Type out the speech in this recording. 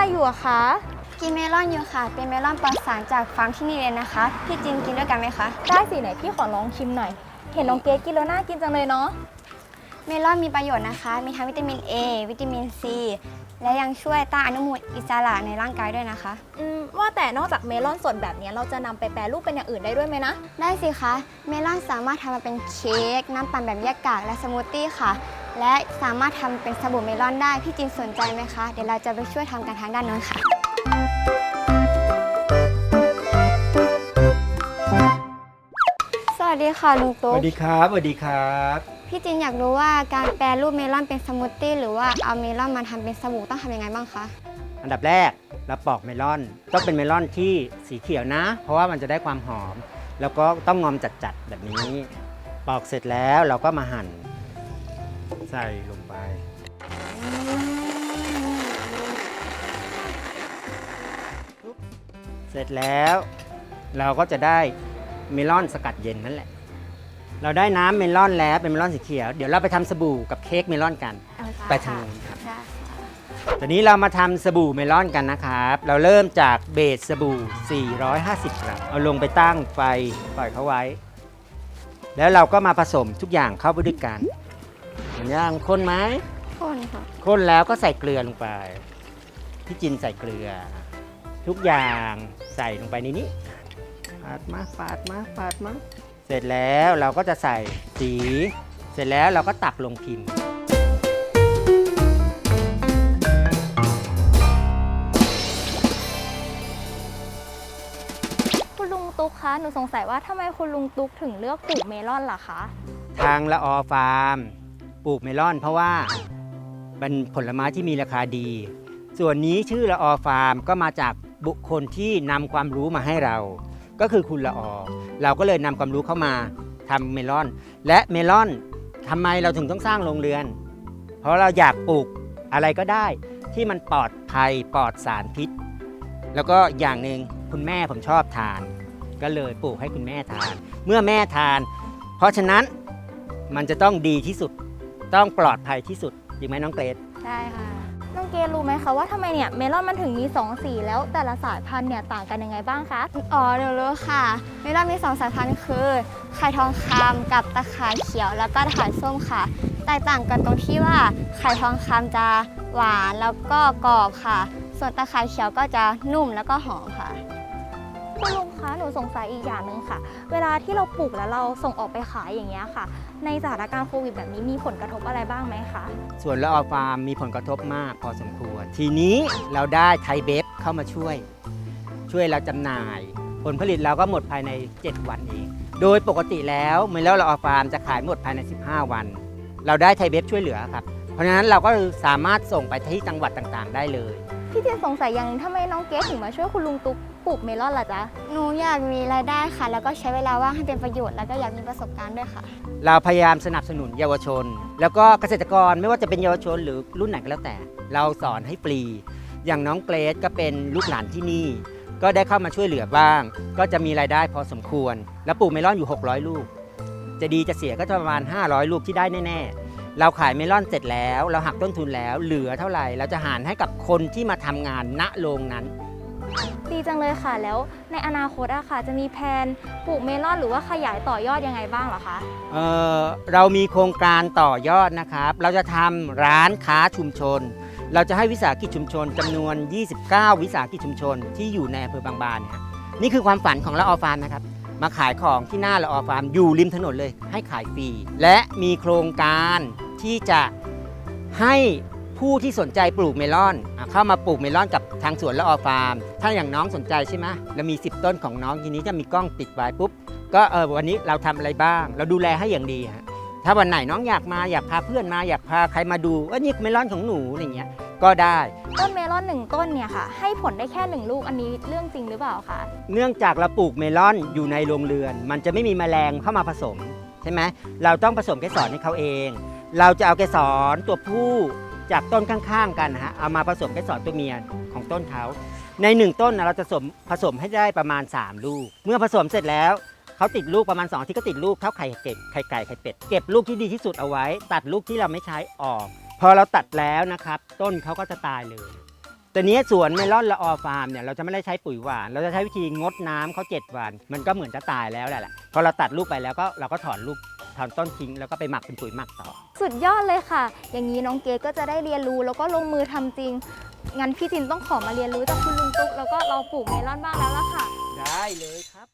อะไรอยู่อะคะ กินเมลอนอยู่ค่ะ เป็นเมลอนปลอดสารจากฟาร์มที่นี่เลยนะคะ พี่จินกินด้วยกันไหมคะ ได้สิไหนพี่ขอลองชิมหน่อย เห็นน้องเกดกินแล้วน่ากินจังเลยเนาะ เมลอนมีประโยชน์นะคะ มีทั้งวิตามิน A วิตามิน C และยังช่วยต้านอนุมูลอิสระในร่างกายด้วยนะคะ อืมว่าแต่นอกจากเมลอนสดแบบเนี้ยเราจะนำไปแปรรูปเป็นอย่างอื่นได้ด้วยไหมนะ ได้สิคะ เมลอนสามารถทำมาเป็นเค้กน้ำปั่นแบบแยกกากและสมูทตี้ค่ะ และสามารถทำเป็นสบู่เมลอนได้ พี่จินสนใจไหมคะ เดี๋ยวเราจะไปช่วยทำกันทางด้านโน้นค่ะ ดีค่ะลุงสตุ๊กวัสดีครับสวัสดีครับพี่จินอยากรู้ว่าการแปรรูปเมลอนเป็นสมูทตี้หรือว่าเอาเมลอนมาทำเป็นสบู่ต้องทำยังไงบ้างคะอันดับแรกเราปอกเมลอนต้องเป็นเมลอนที่สีเขียวนะ เพราะว่ามันจะได้ความหอม แล้วก็ต้องงอมจัดๆแบบนี้ ปอกเสร็จแล้วเราก็มาหั่น ใส่ลงไป เสร็จแล้วเราก็จะได้เมลอนสกัดเย็นนั่นแหละ เราได้น้ำเมลอนแล้วเป็นเมลอนสีเขียว เดี๋ยวเราไปทำสบู่กับเค้กเมลอนกันไปทางนู้นครับ ได้ตอนนี้เรามาทำสบู่เมลอนกันนะครับ เราเริ่มจากเบสสบู่ 450 กรัม เอาลงไปตั้งไฟปล่อยเขาไว้ แล้วเราก็มาผสมทุกอย่างเข้าไปด้วยกันเห็นยังข้นไหม คนค่ะข้นแล้วก็ใส่เกลือลงไป พี่จินใส่เกลือ ทุกอย่างใส่ลงไปในนี้ ปาดมาปาดมาปาดมา เสร็จแล้วเราก็จะใส่สี เสร็จแล้วเราก็ตักลงพิมพ์ คุณลุงตุ๊กคะ หนูสงสัยว่าทำไมคุณลุงตุ๊กถึงเลือกปลูกเมลอนล่ะคะ ทางละออฟาร์ม ปลูกเมลอนเพราะว่าเป็นผลไม้ที่มีราคาดี ส่วนนี้ชื่อละออฟาร์มก็มาจากบุคคลที่นำความรู้มาให้เรา ก็คือคุณละออเราก็เลยนำความรู้เข้ามาทำเมลอน และเมลอนทำไมเราถึงต้องสร้างโรงเรือน เพราะเราอยากปลูกอะไรก็ได้ ที่มันปลอดภัยปลอดสารพิษ แล้วก็อย่างหนึ่งคุณแม่ผมชอบทาน ก็เลยปลูกให้คุณแม่ทาน เมื่อแม่ทาน เพราะฉะนั้นมันจะต้องดีที่สุดต้องปลอดภัยที่สุดจริงไหมน้องเกรดได้ค่ะ น้องเกดรู้ไหมคะว่าทำไมเนี่ยเมลอนมันถึงมีสองสีแล้วแต่ละสายพันธุ์เนี่ยต่างกันยังไงบ้างคะ อ๋อเดี๋ยวรู้ค่ะ เมลอนมีสองสายพันธุ์คือไข่ทองคำกับตะขาเขียว แล้วก็ตะขาส้มค่ะ แตกต่างกันตรงที่ว่าไข่ทองคำจะหวานแล้วก็กรอบค่ะ ส่วนตะขาเขียวก็จะนุ่มแล้วก็หอมค่ะ สงสัยอีกอย่างหนึ่งค่ะ เวลาที่เราปลูกแล้วเราส่งออกไปขายอย่างเงี้ยค่ะ ในสถานการณ์โควิดแบบนี้มีผลกระทบอะไรบ้างไหมคะ ส่วนละออฟาร์มมีผลกระทบมากพอสมควร ทีนี้เราได้ไทยเบฟเข้ามาช่วย ช่วยเราจำหน่าย ผลผลิตเราก็หมดภายใน 7 วันเอง โดยปกติแล้วเมื่อแล้วละออฟาร์มจะขายหมดภายใน 15 วัน เราได้ไทยเบฟช่วยเหลือครับ เพราะฉะนั้นเราก็สามารถส่งไปที่จังหวัดต่างๆ ได้เลย พี่จินสงสัยอย่างหนึงทำไมน้องเกดถึงมาช่วยคุณลุงตุ๊ก ปลูกเมลอนล่ะจ๊ะ หนูอยากมีรายได้ค่ะ แล้วก็ใช้เวลาว่างให้เป็นประโยชน์ แล้วก็อยากมีประสบการณ์ด้วยค่ะ เราพยายามสนับสนุนเยาวชน แล้วก็เกษตรกรไม่ว่าจะเป็นเยาวชนหรือรุ่นไหนก็แล้วแต่ เราสอนให้ฟรี อย่างน้องเกรซก็เป็นลูกหลานที่นี่ ก็ได้เข้ามาช่วยเหลือบ้าง ก็จะมีรายได้พอสมควร แล้วปลูกเมลอนอยู่ 600 ลูก จะดีจะเสียก็จะประมาณ 500 ลูกที่ได้แน่ๆ เราขายเมลอนเสร็จแล้ว เราหักต้นทุนแล้ว เหลือเท่าไหร่ เราจะหารให้กับคนที่มาทำงานณโรงนั้น ดีจังเลยค่ะ แล้วในอนาคตอะค่ะ จะมีแผนปลูกเมลอนหรือว่าขยายต่อยอดยังไงบ้างเหรอคะ เอ่อเรามีโครงการต่อยอดนะครับ เราจะทำร้านค้าชุมชน เราจะให้วิสาหกิจชุมชนจำนวน 29 วิสาหกิจชุมชน ที่อยู่ในอำเภอบางบานเนี่ยนี่คือความฝันของละออฟาร์มนะครับ มาขายของที่หน้าละออฟาร์มอยู่ริมถนนเลย ให้ขายฟรี และมีโครงการที่จะให้ ผู้ที่สนใจปลูกเมลอนอะเข้ามาปลูกเมลอนกับทางสวนละออฟาร์ม ถ้าอย่างน้องสนใจใช่ไหมเรามี 10 ต้นของน้องทีนี้จะมีกล้องติดไว้ปุ๊บ ก็เออวันนี้เราทำอะไรบ้าง เราดูแลให้อย่างดีฮะถ้าวันไหนน้องอยากมาอยากพาเพื่อนมาอยากพาใครมาดูว่านี่เมลอนของหนูอะไรเงี้ยก็ได้ ต้นเมลอนหนึ่งต้นเนี่ยค่ะ ให้ผลได้แค่หนึ่งลูกอันนี้เรื่องจริงหรือเปล่าคะเนื่องจากเราปลูกเมลอนอยู่ในโรงเรือน มันจะไม่มีแมลงเข้ามาผสมใช่ไหมเราต้องผสมเกสรให้เขาเอง เราจะเอาเกสรตัวผู้ จากต้นข้างๆ กันนะฮะเอามาผสมเกสรตัวเมียของต้นเขาในหนึ่งต้นนะเราจะผสมผสมให้ได้ประมาณ 3 ลูก เมื่อผสมเสร็จแล้วเขาติดลูกประมาณ2ที่ก็ติดลูกเท่าไข่เป็ดไข่ไก่ไข่เป็ดเก็บลูกที่ดีที่สุดเอาไว้ ตัดลูกที่เราไม่ใช้ออก พอเราตัดแล้วนะครับ ต้นเขาก็จะตายเลยแต่เนี้ยสวนเมลอนละออฟาร์มเนี่ยเราจะไม่ได้ใช้ปุ๋ยหวาน เราจะใช้วิธีงดน้ำเขา7วัน มันก็เหมือนจะตายแล้วแหละพอเราตัดลูกไปแล้วก็เราก็ถอนลูก ถอนต้นทิ้งแล้วก็ไปหมักเป็นปุ๋ยหมักต่อ สุดยอดเลยค่ะ อย่างนี้น้องเกดก็จะได้เรียนรู้แล้วก็ลงมือทำจริง งั้นพี่จินต้องขอมาเรียนรู้จากคุณลุงตุ๊กแล้วก็เราปลูกเมลอนบ้างแล้วล่ะค่ะ ได้เลยครับ